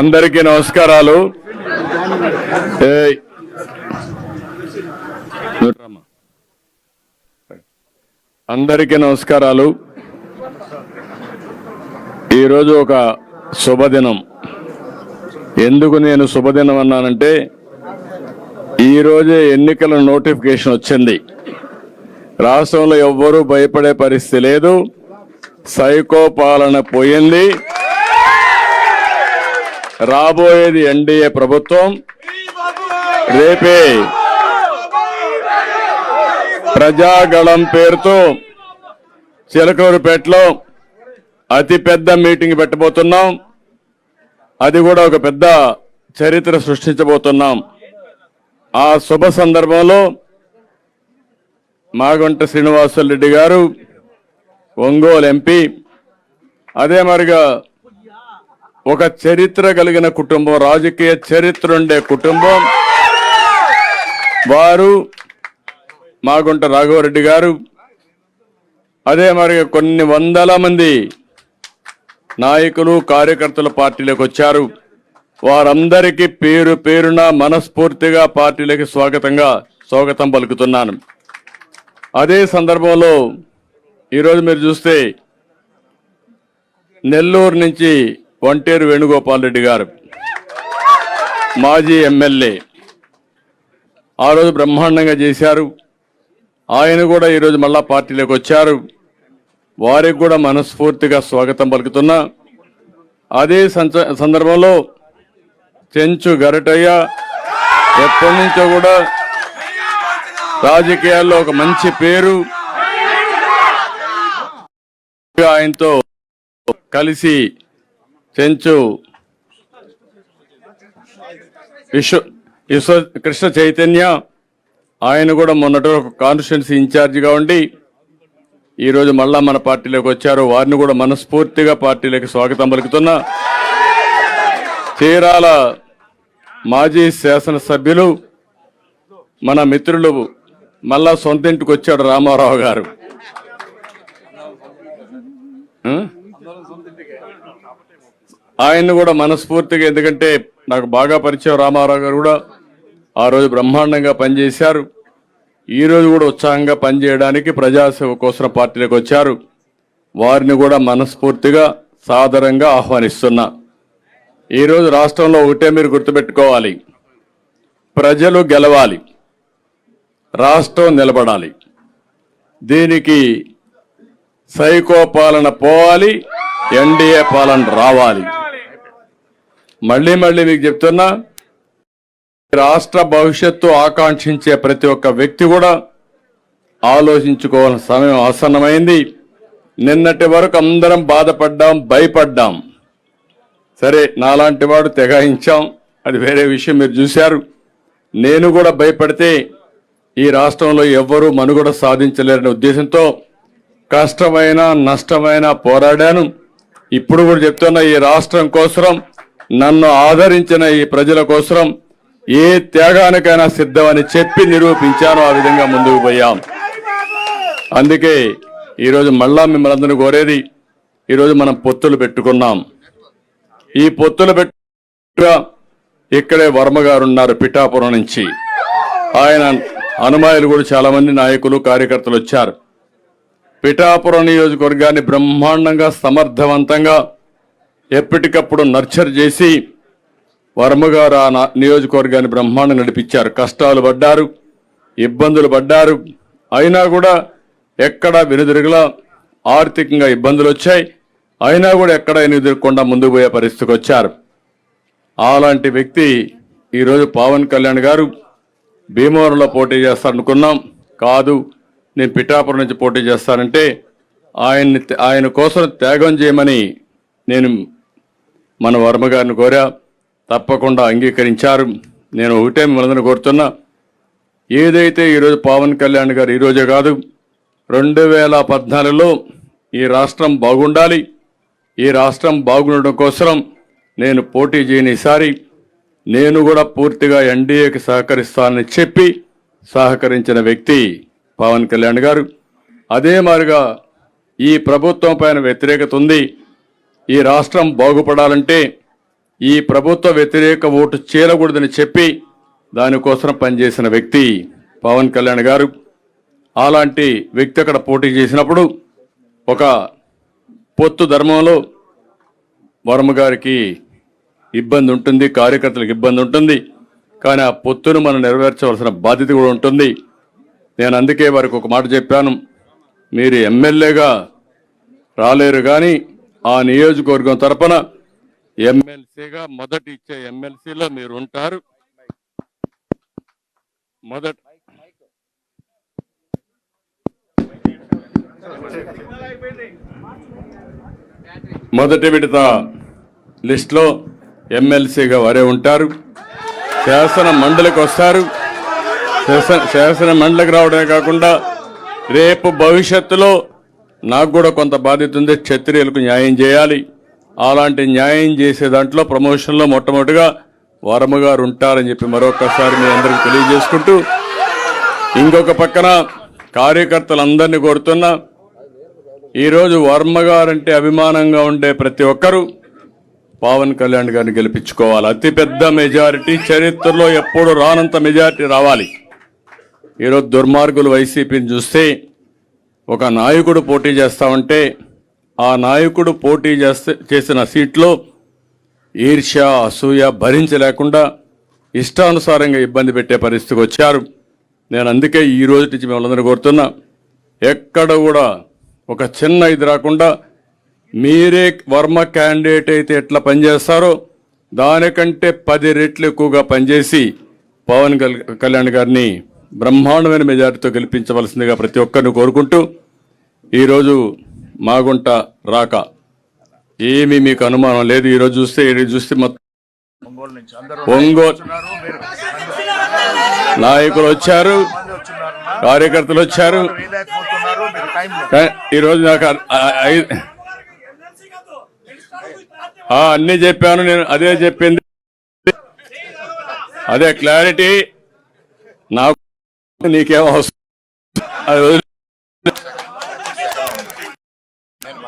అందరికీ నమస్కారాలు. అందరికీ నమస్కారాలు. ఈరోజు ఒక శుభదినం. ఎందుకు నేను శుభదినం అన్నానంటే ఈరోజే ఎన్నికల నోటిఫికేషన్ వచ్చింది. రాష్ట్రంలో ఎవ్వరూ భయపడే పరిస్థితి లేదు. సైకో పాలన పోయింది. రాబోయేది ఎన్డీఏ ప్రభుత్వం. రేపే ప్రజాగళం పేరుతో చిలకూరుపేటలో అతి పెద్ద మీటింగ్ పెట్టబోతున్నాం. అది కూడా ఒక పెద్ద చరిత్ర సృష్టించబోతున్నాం. ఆ శుభ సందర్భంలో మాగుంట శ్రీనివాసరెడ్డి గారు ఒంగోలు ఎంపీ అదే మరిగా ఒక చరిత్ర కలిగిన కుటుంబం రాజకీయ చరిత్ర ఉండే కుటుంబం. వారు మాగుంట రాఘవరెడ్డి గారు. అదే మరి కొన్ని వందల మంది నాయకులు కార్యకర్తలు పార్టీలోకి వచ్చారు. వారందరికీ పేరు పేరున మనస్ఫూర్తిగా పార్టీలోకి స్వాగతంగా స్వాగతం పలుకుతున్నాను. అదే సందర్భంలో ఈరోజు మీరు చూస్తే నెల్లూరు నుంచి వంటేరు వేణుగోపాల్ రెడ్డి గారు మాజీ ఎమ్మెల్యే. ఆ రోజు బ్రహ్మాండంగా చేశారు. ఆయన కూడా ఈరోజు మళ్ళా పార్టీలోకి వచ్చారు. వారికి కూడా మనస్ఫూర్తిగా స్వాగతం పలుకుతున్నా. అదే సందర్భంలో చెంచు గరటయ్య ఎప్పటి నుంచో కూడా రాజకీయాల్లో ఒక మంచి పేరు ఆయనతో కలిసి చెంచు. విశ్వ విశ్వ కృష్ణ చైతన్య ఆయన కూడా మొన్నటి ఒక కాన్స్టిట్యున్సీ ఇన్ఛార్జిగా ఉండి ఈరోజు మళ్ళా మన పార్టీలోకి వచ్చారు. వారిని కూడా మనస్ఫూర్తిగా పార్టీలోకి స్వాగతం పలుకుతున్నా. చీరాల మాజీ శాసనసభ్యులు మన మిత్రులు మళ్ళా సొంత ఇంటికి వచ్చాడు రామారావు గారు. ఆయన్ని కూడా మనస్ఫూర్తిగా ఎందుకంటే నాకు బాగా పరిచయం రామారావు గారు కూడా ఆ రోజు బ్రహ్మాండంగా పనిచేశారు. ఈరోజు కూడా ఉత్సాహంగా పనిచేయడానికి ప్రజాసేవ కోసం పార్టీలోకి వచ్చారు. వారిని కూడా మనస్ఫూర్తిగా సాదరంగా ఆహ్వానిస్తున్నా. ఈరోజు రాష్ట్రంలో ఒకటే మీరు గుర్తుపెట్టుకోవాలి. ప్రజలు గెలవాలి. రాష్ట్రం నిలబడాలి. దీనికి సైకో పాలన పోవాలి ఎన్డీఏ పాలన రావాలి. మళ్ళీ మళ్ళీ మీకు చెప్తున్నా రాష్ట్ర భవిష్యత్తు ఆకాంక్షించే ప్రతి ఒక్క వ్యక్తి కూడా ఆలోచించుకోవాల్సిన సమయం ఆసన్నమైంది. నిన్నటి వరకు అందరం బాధపడ్డాం భయపడ్డాం. సరే నాలాంటి వాడు తెగాయించాం. అది వేరే విషయం మీరు చూశారు. నేను కూడా భయపడితే ఈ రాష్ట్రంలో ఎవ్వరూ మనుగడ సాధించలేరనే ఉద్దేశంతో కష్టమైన నష్టమైన పోరాడాను. ఇప్పుడు కూడా చెప్తున్నా ఈ రాష్ట్రం కోసం నన్ను ఆదరించిన ఈ ప్రజల కోసం ఏ త్యాగానికైనా సిద్ధమని చెప్పి నిరూపించాను. ఆ విధంగా ముందుకు పోయాం. అందుకే ఈరోజు మళ్ళా మిమ్మల్ని అందరినీ కోరేది ఈరోజు మనం పొత్తులు పెట్టుకున్నాం. ఈ పొత్తులు పెట్ట ఇక్కడే వర్మ గారు ఉన్నారు పిఠాపురం నుంచి. ఆయన అనుమాయులు కూడా చాలా మంది నాయకులు కార్యకర్తలు వచ్చారు. పిఠాపురం నియోజకవర్గాన్ని బ్రహ్మాండంగా సమర్థవంతంగా ఎప్పటికప్పుడు నర్చర్ చేసి వర్మగారు ఆ నా- నియోజకవర్గాన్ని బ్రహ్మాండం నడిపించారు. కష్టాలు పడ్డారు ఇబ్బందులు పడ్డారు. అయినా కూడా ఎక్కడ వెనుదిరుగులా ఆర్థికంగా ఇబ్బందులు వచ్చాయి. అయినా కూడా ఎక్కడ ఎదుర్కొండా ముందుకు పోయే పరిస్థితికి వచ్చారు. అలాంటి వ్యక్తి ఈరోజు పవన్ కళ్యాణ్ గారు భీమవరంలో పోటీ చేస్తారనుకున్నాం. కాదు నేను పిఠాపురం నుంచి పోటీ చేస్తానంటే ఆయన్ని ఆయన కోసం త్యాగం చేయమని నేను మన వర్మ గారిని కోరా తప్పకుండా అంగీకరించారు. నేను ఒకటే మిమ్మల్ని కోరుతున్నా ఏదైతే ఈరోజు పవన్ కళ్యాణ్ గారు ఈరోజే కాదు రెండు వేల పద్నాలుగులో ఈ రాష్ట్రం బాగుండాలి. ఈ రాష్ట్రం బాగుండడం కోసం నేను పోటీ చేయనిసారి నేను కూడా పూర్తిగా ఎన్డీఏకి సహకరిస్తానని చెప్పి సహకరించిన వ్యక్తి పవన్ కళ్యాణ్ గారు. అదే మాదిరిగా ఈ ప్రభుత్వం పైన వ్యతిరేకత ఉంది. ఈ రాష్ట్రం బాగుపడాలంటే ఈ ప్రభుత్వ వ్యతిరేక ఓటు చేరకూడదని చెప్పి దానికోసం పనిచేసిన వ్యక్తి పవన్ కళ్యాణ్ గారు. అలాంటి వ్యక్తి అక్కడ పోటీ చేసినప్పుడు ఒక పొత్తు ధర్మంలో వరమ గారికి ఇబ్బంది ఉంటుంది కార్యకర్తలకు ఇబ్బంది ఉంటుంది. కానీ ఆ పొత్తును మనం నెరవేర్చవలసిన బాధ్యత కూడా ఉంటుంది. నేను అందుకే వారికి ఒక మాట చెప్పాను. మీరు ఎమ్మెల్యేగా రాలేరు కానీ ఆ నియోజకవర్గం తరపున ఎమ్మెల్సీగా మొదటి ఇచ్చే ఎమ్మెల్సీలో మీరు ఉంటారు మొదట మొదటి విడత లిస్టులో ఎమ్మెల్సీగా వారే ఉంటారు. శాసన మండలికి వస్తారు. శాసన శాసన మండలికి రావడమే కాకుండా రేపు భవిష్యత్తులో నాకు కూడా కొంత బాధ్యత ఉంది క్షత్రియులకు న్యాయం చేయాలి. అలాంటి న్యాయం చేసే దాంట్లో ప్రమోషన్లో మొట్టమొదటిగా వరమ గారు ఉంటారని చెప్పి మరొకసారి మీ అందరికి తెలియజేసుకుంటూ ఇంకొక పక్కన కార్యకర్తలందరినీ కోరుతున్నా ఈరోజు వర్మ గారంటే అభిమానంగా ఉండే ప్రతి ఒక్కరూ పవన్ కళ్యాణ్ గారిని గెలిపించుకోవాలి. అతిపెద్ద మెజారిటీ చరిత్రలో ఎప్పుడు రానంత మెజారిటీ రావాలి. ఈరోజు దుర్మార్గులు వైసీపీని చూస్తే ఒక నాయకుడు పోటీ చేస్తా ఉంటే ఆ నాయకుడు పోటీ చేస్తే చేసిన సీట్లో ఈర్ష్య అసూయ భరించలేకుండా ఇష్టానుసారంగా ఇబ్బంది పెట్టే పరిస్థితికి వచ్చారు. నేను అందుకే ఈ రోజు నుంచి మిమ్మల్ని కోరుతున్నా ఎక్కడ కూడా ఒక చిన్న ఇది రాకుండా మీరే వర్మ క్యాండిడేట్ అయితే ఎట్లా పనిచేస్తారో దానికంటే పది రెట్లు ఎక్కువగా పనిచేసి పవన్ కళ్యాణ్ గారిని బ్రహ్మాండమైన మెజారిటీతో గెలిపించవలసిందిగా ప్రతి ఒక్కరిని కోరుకుంటూ ఈరోజు మాగుంట రాక. ఏమీ మీకు అనుమానం లేదు. ఈరోజు చూస్తే ఈరోజు చూస్తే మొత్తం ఒంగోలు నాయకులు వచ్చారు. కార్యకర్తలు వచ్చారు. ఈరోజు నాకు అన్నీ చెప్పాను నేను. అదే చెప్పింది. అదే క్లారిటీ. నాకు నీకేం అవసరం? అది వదిలి-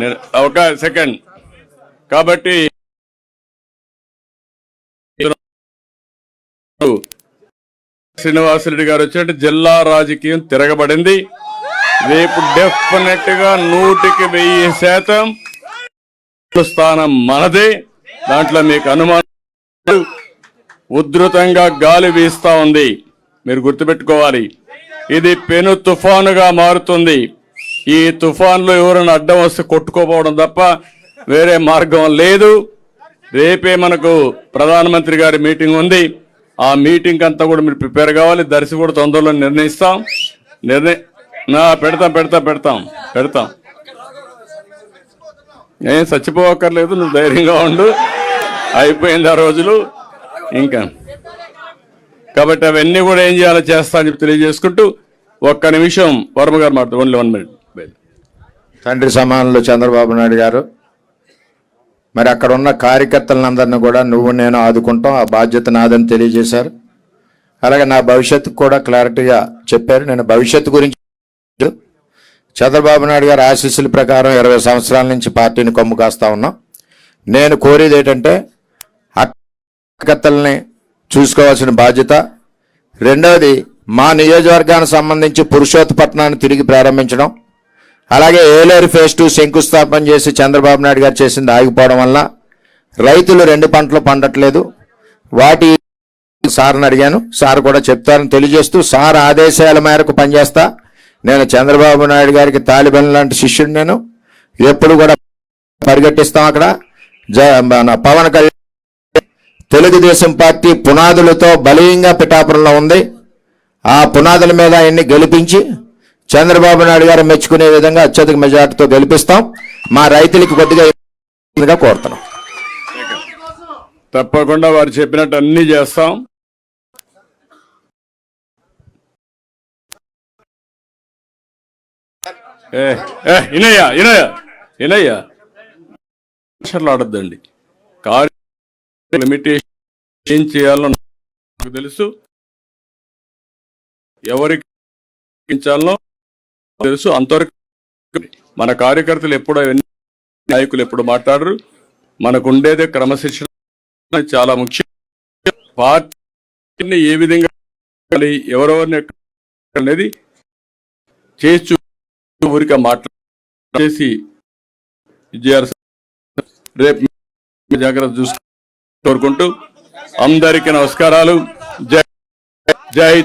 నేను ఒక సెకండ్. కాబట్టి శ్రీనివాసరెడ్డి గారు వచ్చినట్టు జిల్లా రాజకీయం తిరగబడింది. రేపు డెఫినెట్గా నూటికి వెయ్యి శాతం స్థానం మనదే. దాంట్లో మీకు అనుమానం ఉధృతంగా గాలి వీస్తా ఉంది. మీరు గుర్తుపెట్టుకోవాలి. ఇది పెను తుఫానుగా మారుతుంది. ఈ తుఫాన్లో ఎవరైనా అడ్డం వస్తే కొట్టుకోపోవడం తప్ప వేరే మార్గం లేదు. రేపే మనకు ప్రధానమంత్రి గారి మీటింగ్ ఉంది. ఆ మీటింగ్ అంతా కూడా మీరు ప్రిపేర్ కావాలి. దర్శి కూడా తొందరలో నిర్ణయిస్తాం. నిర్ణయ నా పెడతాం పెడతాం పెడతాం పెడతాం. ఏం చచ్చిపోవక్కర్లేదు నువ్వు ధైర్యంగా ఉండు. అయిపోయింది ఆ రోజులు. ఇంకా. కాబట్టి అవన్నీ కూడా ఏం చేయాలో చేస్తా అని చెప్పి తెలియజేసుకుంటూ ఒక్క నిమిషం వర్మ గారు మాట ఓన్లీ వన్ మినిట్ తండ్రి సమానంలో చంద్రబాబు నాయుడు గారు మరి అక్కడ ఉన్న కార్యకర్తలందరినీ కూడా నువ్వు నేను ఆదుకుంటాం ఆ బాధ్యత నాదని తెలియజేశారు. అలాగే నా భవిష్యత్తు కూడా క్లారిటీగా చెప్పారు. నేను భవిష్యత్తు గురించి చంద్రబాబు నాయుడు గారి ఆశీస్సుల ప్రకారం ఇరవై సంవత్సరాల నుంచి పార్టీని కొమ్ము కాస్తా ఉన్నాం. నేను కోరేది ఏంటంటే కార్యకర్తల్ని చూసుకోవాల్సిన బాధ్యత. రెండవది మా నియోజకవర్గానికి సంబంధించి పురుషోత్పట్నాన్ని తిరిగి ప్రారంభించడం. అలాగే ఏలేరు ఫేజ్ టూ శంకుస్థాపన చేసి చంద్రబాబు నాయుడు గారు చేసింది ఆగిపోవడం వల్ల రైతులు రెండు పంటలు పండట్లేదు. వాటి సార్ని అడిగాను. సార్ కూడా చెప్తారని తెలియజేస్తూ సార్ ఆదేశాల మేరకు పనిచేస్తా. నేను చంద్రబాబు నాయుడు గారికి తాలిబన్ లాంటి శిష్యుడు నేను. ఎప్పుడు కూడా పరిగెట్టిస్తాం అక్కడ. జ మన పవన్ కళ్యాణ్ తెలుగుదేశం పార్టీ పునాదులతో బలీయంగా పిఠాపురంలో ఉంది. ఆ పునాదుల మీద ఆయన్ని గెలిపించి చంద్రబాబు నాయుడు గారు మెచ్చుకునే విధంగా అత్యధిక మెజార్టీతో గెలిపిస్తాం. మా రైతులకి కొద్దిగా కోరుతున్నాం. తప్పకుండా వారు చెప్పినట్టు అన్ని చేస్తాం. ఏ ఏ ఇనయ్యా ఇనయ్యా ఇనయ్యా. ఆటలు కార్య లిమిటేషన్ ఏం చేయాలో నాకు తెలుసు. ఎవరికి ఇచ్చాలో తెలుసు. అంతవరకు మన కార్యకర్తలు ఎప్పుడు అవన్నీ నాయకులు ఎప్పుడు మాట్లాడరు. మనకుండేదే క్రమశిక్షణ చాలా ముఖ్యం. పార్టీని ఏ విధంగా ఎవరెవరిని అనేది చేసి ఊరిక ఊరికే మాట్లాడేసి రేపు జాగ్రత్త చూస్తూ కోరుకుంటూ అందరికీ నమస్కారాలు. జై జై